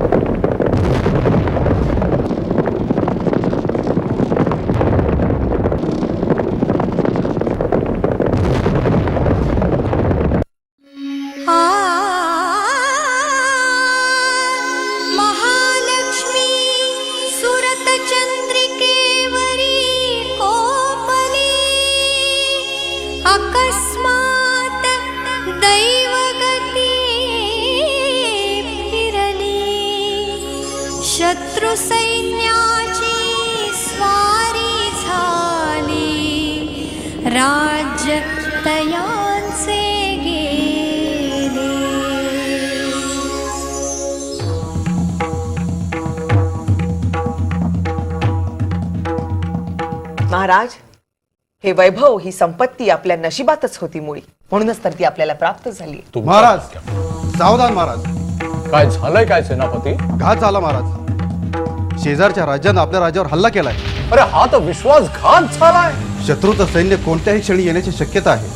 you. शत्रुसैन्याची स्वारी झाली. राज्य तयांचे गेले. महाराज हे वैभव ही संपत्ती आपल्या नशिबातच होती मुळी. म्हणूनच तर ती आपल्याला प्राप्त झाली. महाराज. सावधान महाराज. काय झालंय काय सेनापती? घात झाला महाराज. शेजारच्या राज्यानं आपल्या राज्यावर हल्ला केलाय. अरे हा तर विश्वासघात झालाय. शत्रूचं सैन्य कोणत्याही क्षणी येण्याची शक्यता आहे.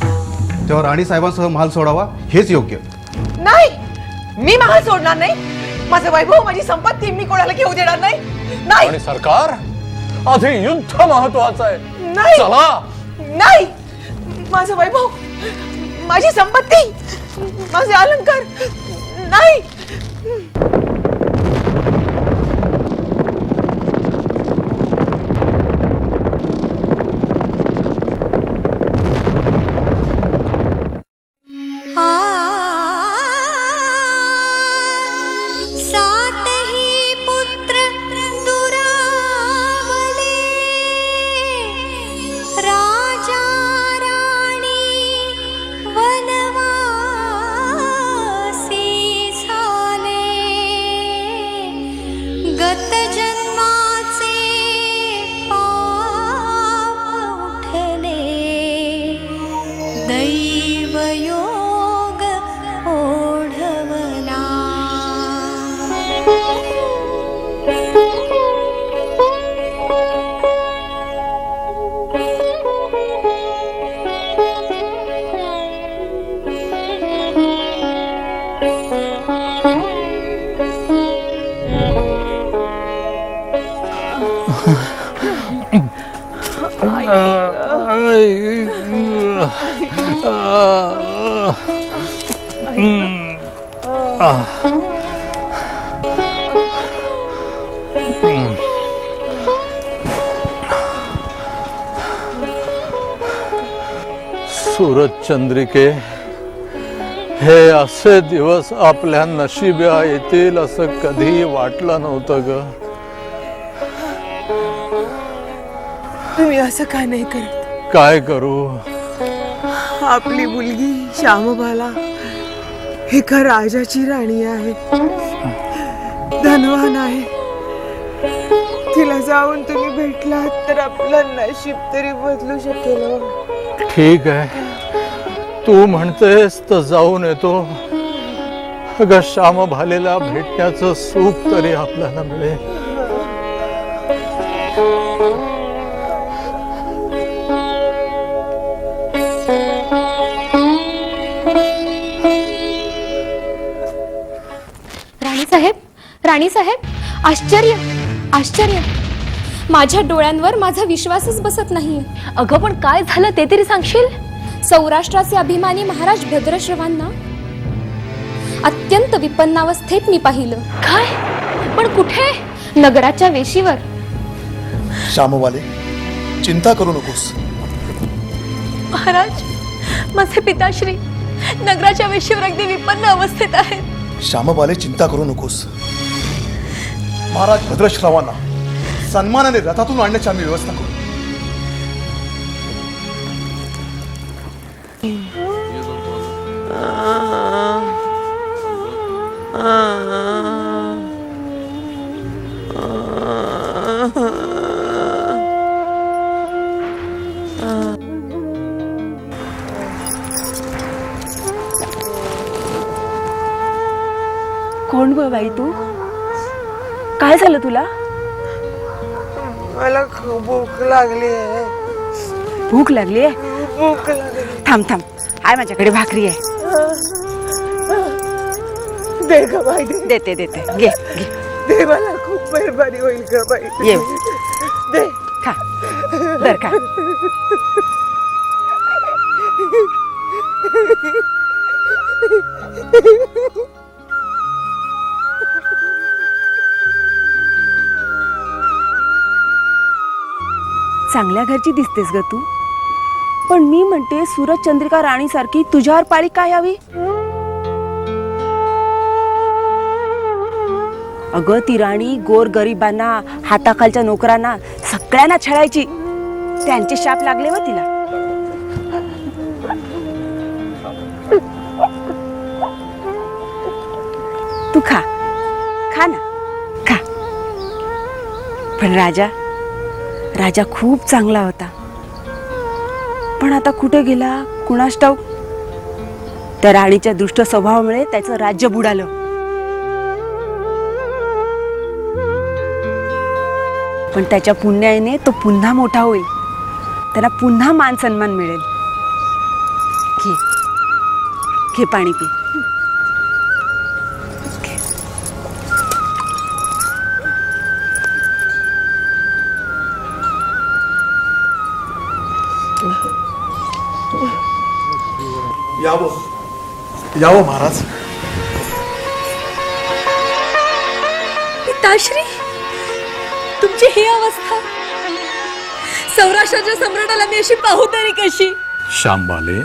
तेव्हा राणी साहेबांसह महाल सोडावा हेच योग्य. नाही! मी महाल सोडणार नाही. माझं वैभव माझी संपत्ती मी कोणाला घेऊ देणार नाही. नाही! आणि सरकार? आधी युद्ध महत्वाचं आहे. नाही. चला! नाही! माझं वैभव माझी संपत्ती माझे अलंकार नाही! दैवयोग ओढवला. सूरज चंद्रिके हे असे दिवस आपल्या नशिब्या येतील असं कधी वाटलं नव्हतं ग. तुम्ही असं का नाही करत? काय करू? आपली मुलगी श्यामबाला एका राजाची राणी आहे. धनवान आहे. तिला जाऊन तुम्ही भेटलात तर आपलं नशीब तरी बदलू शकेल हो. ठीक आहे. तू म्हणतेस तर जाऊन येतो. अगं श्याम भालेला भेटण्याचं सुख तरी आपल्याला मिळेल. राणी साहेब आश्चर्य आश्चर्य. माझ्या डोळ्यांवर माझा विश्वासच बसत नाहीये. अगं पण काय झालं ते तरी सांगशील? सौराष्ट्राचे अभिमानी महाराज भद्रश्रवांना अत्यंत विपन्नावस्थेत मी पाहिलं. काय? पण कुठे? नगराच्या वेशीवर. श्यामवाले चिंता करू नकोस. महाराज माझे पिताश्री नगराच्या वेशीवर अगदी विपन्न अवस्थेत आहेत. श्यामवाले चिंता करू नकोस. महाराज भद्रश्रावांना सन्मानाने रथातून आणण्याची आम्ही व्यवस्था करू. कोण ग बाई तू? काय झालं तुला? मला खूप भूक लागली आहे. भूक लागली आहे? भूक लागली. थांब थांब. आहे माझ्याकडे भाकरी आहे. दे ग बाई दे. देते देते. घे घे. दे मला खूप मेहरबानी होईल ग बाई. ये. दे. खा. दर खा. चांगल्या घरची दिसतेस ग तू. पण मी म्हणते सूरज चंद्रिका राणी सारखी तुझ्यावर पाळी काय यावी? अगं ती राणी गोर गरिबांना हाताखालच्या नोकरांना सगळ्यांना छळायची. त्यांचे शाप लागले व तिला. तू खा. खा ना. खा. पण राजा राजा खूप चांगला होता. पण आता कुठे गेला? कुणास ठाऊक? त्या राणीच्या दुष्ट स्वभावामुळे त्याचं राज्य बुडालं. पण त्याच्या पुण्याने तो पुन्हा मोठा होईल. त्याला पुन्हा मान सन्मान मिळेल. घे. घे पाणी पी. यावं. यावं महाराज. पिताश्री तुमची ही अवस्था. सौराष्ट्राच्या सम्राटाला मी अशी पाहू तरी कशी? शांबाले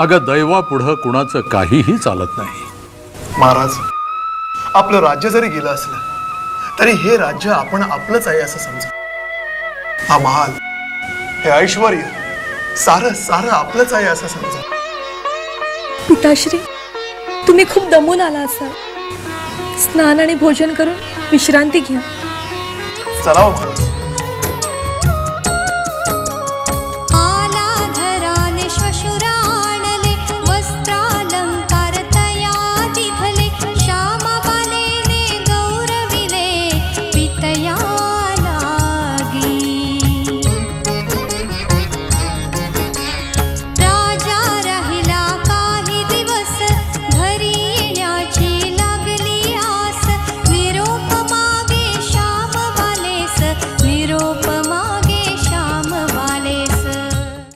अगं दैवा पुढं कुणाचं काहीही चालत नाही. महाराज आपलं राज्य जरी गेलं असलं तरी हे राज्य आपण आपलंच आहे असं समजा. हा महाल हे ऐश्वर सारं सारं आपलंच आहे असं समजा. पिताश्री तुम्ही खूप दमून आला असाल. स्नान आणि भोजन करून विश्रांती घ्या. चला हो.